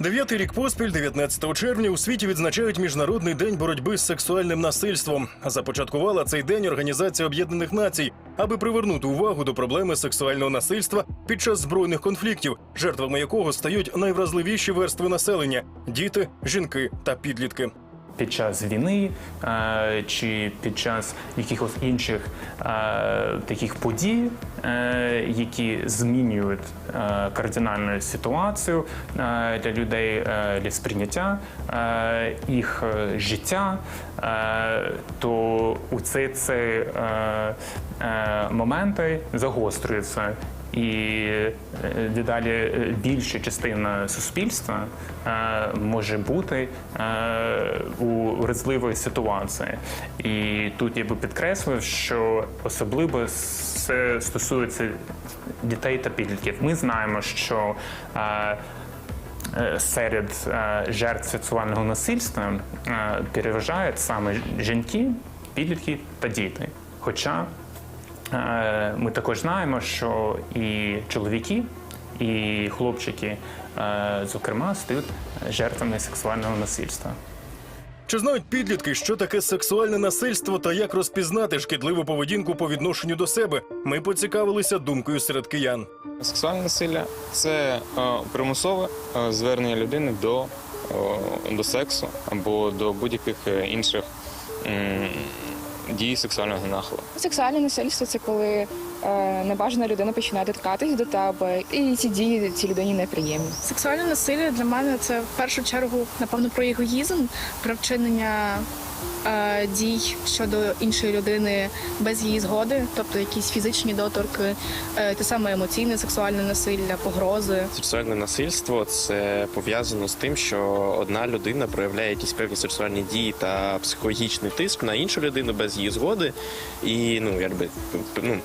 Дев'ятий рік поспіль, 19 червня, у світі відзначають міжнародний день боротьби з сексуальним насильством. Започаткувала цей день Організація Об'єднаних Націй, аби привернути увагу до проблеми сексуального насильства під час збройних конфліктів, жертвами якого стають найвразливіші верстви населення діти, жінки та підлітки. Під час війни е, чи під час якихось інших е, таких подій, е, які змінюють кардинальну ситуацію для людей, для сприйняття їх життя, то у ці, ці моменти загострюються. І е, дедалі е, більша частина суспільства е, може бути у вразливої ситуації. І тут я би підкреслив, що особливо це стосується дітей та підлітків. Ми знаємо, що серед жертв сексуального насильства переважають саме жінки, підлітки та діти. Хоча Ми також знаємо, що і чоловіки, і хлопчики, е, зокрема, стають жертвами сексуального насильства. Чи знають підлітки, що таке сексуальне насильство та як розпізнати шкідливу поведінку по відношенню до себе? Ми поцікавилися думкою серед киян. Сексуальне насилля це е, примусове е, звернення людини до, е, до сексу або до будь-яких е, інших м, дій сексуального нахилу. Сексуальне насильство це коли е, небажана людина починає доткатись до тебе, і ці дії цій людині неприємні. Сексуальне насилля для мене це в першу чергу, напевно, про егоїзм, про вчинення дій щодо іншої людини без її згоди, тобто якісь фізичні доторки, е, те саме емоційне сексуальне насилля, погрози. Сексуальне насильство це пов'язано з тим, що одна людина проявляє якісь певні сексуальні дії та психологічний тиск на іншу людину без її згоди, і ну якби ну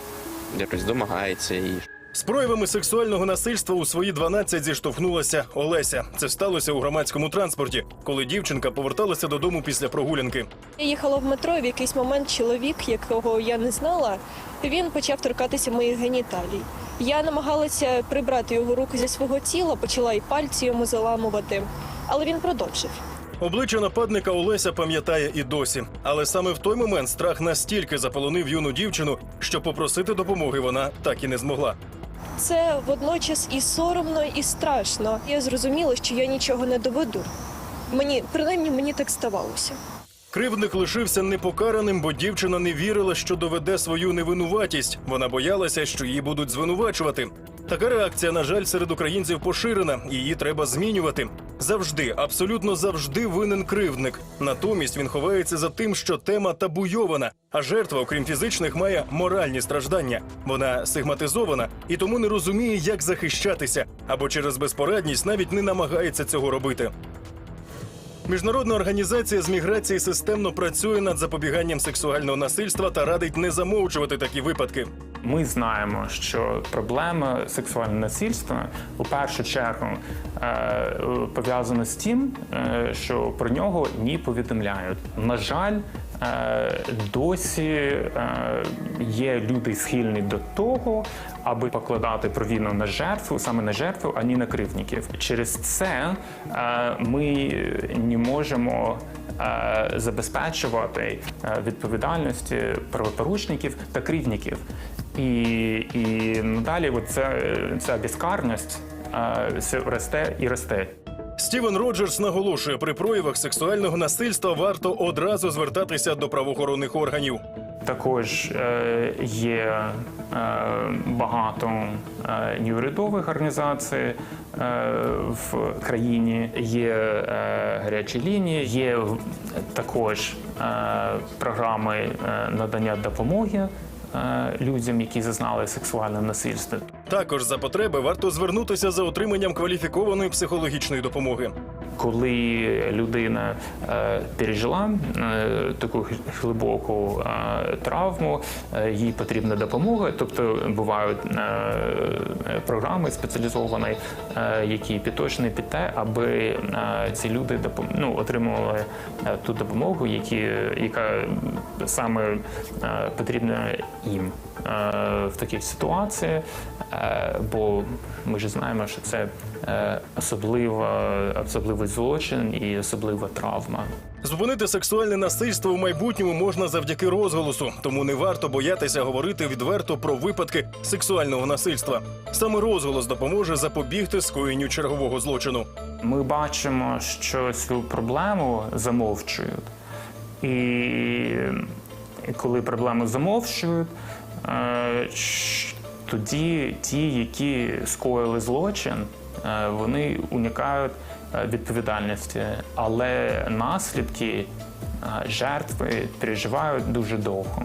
якось домагається її. З проявами сексуального насильства у свої 12 зіштовхнулася Олеся. Це сталося у громадському транспорті, коли дівчинка поверталася додому після прогулянки. Я їхала в метро, і в якийсь момент чоловік, якого я не знала, він почав торкатися моїх геніталій. Я намагалася прибрати його руки зі свого тіла, почала і пальці йому заламувати, але він продовжив. Обличчя нападника Олеся пам'ятає і досі. Але саме в той момент страх настільки заполонив юну дівчину, що попросити допомоги вона так і не змогла. Це водночас і соромно, і страшно. Я зрозуміла, що я нічого не доведу. Мені принаймні мені так ставалося. Кривдник лишився непокараним, бо дівчина не вірила, що доведе свою невинуватість. Вона боялася, що її будуть звинувачувати. Така реакція, на жаль, серед українців поширена. Її треба змінювати. Завжди, абсолютно завжди винен кривдник. Натомість він ховається за тим, що тема табуйована, а жертва, окрім фізичних, має моральні страждання. Вона сигматизована і тому не розуміє, як захищатися, або через безпорадність навіть не намагається цього робити. Міжнародна організація з міграції системно працює над запобіганням сексуального насильства та радить не замовчувати такі випадки. Ми знаємо, що проблема сексуального насильства у першу чергу е, пов'язана з тим, е, що про нього ні повідомляють. На жаль, досі е, є люди схильні до того, аби покладати провину на жертву, саме на жертву, а не на кривдників. Через це е, ми не можемо е, забезпечувати е, відповідальності правопорушників та кривдників. І, і надалі от ця, безкарність е, все росте і росте. Стівен Роджерс наголошує, при проявах сексуального насильства варто одразу звертатися до правоохоронних органів. Також е, є е, багато е, неурядових організацій е, в країні, є гарячі лінії, є також програми надання допомоги людям, які зазнали сексуальне насильство. Також за потреби варто звернутися за отриманням кваліфікованої психологічної допомоги. Коли людина е, пережила е, таку глибоку е, травму, е, їй потрібна допомога. Тобто бувають е, програми спеціалізовані, е, які підточені під те, аби е, ці люди допом- ну, отримували е, ту допомогу, які, яка саме е, потрібна їм. В таких ситуаціях, е, бо ми ж знаємо, що це е, особлива, особливий злочин і особлива травма. Зупинити сексуальне насильство в майбутньому можна завдяки розголосу, тому не варто боятися говорити відверто про випадки сексуального насильства. Саме розголос допоможе запобігти скоєнню чергового злочину. Ми бачимо, що цю проблему замовчують. І коли проблему замовчують, е, тоді ті, які скоїли злочин, е, вони уникають е, відповідальності, але наслідки е, жертви переживають дуже довго.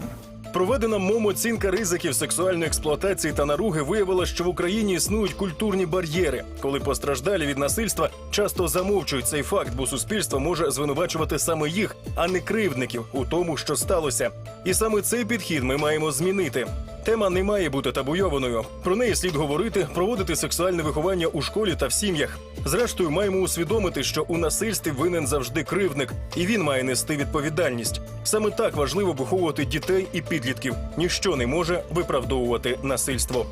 Проведена МОМ оцінка ризиків сексуальної експлуатації та наруги виявила, що в Україні існують культурні бар'єри, коли постраждалі від насильства часто замовчують цей факт, бо суспільство може звинувачувати саме їх, а не кривдників у тому, що сталося. І саме цей підхід ми маємо змінити. Тема не має бути табуйованою. Про неї слід говорити, проводити сексуальне виховання у школі та в сім'ях. Зрештою, маємо усвідомити, що у насильстві винен завжди кривдник, і він має нести відповідальність. Саме так важливо виховувати дітей і підлітків. Ніщо не може виправдовувати насильство.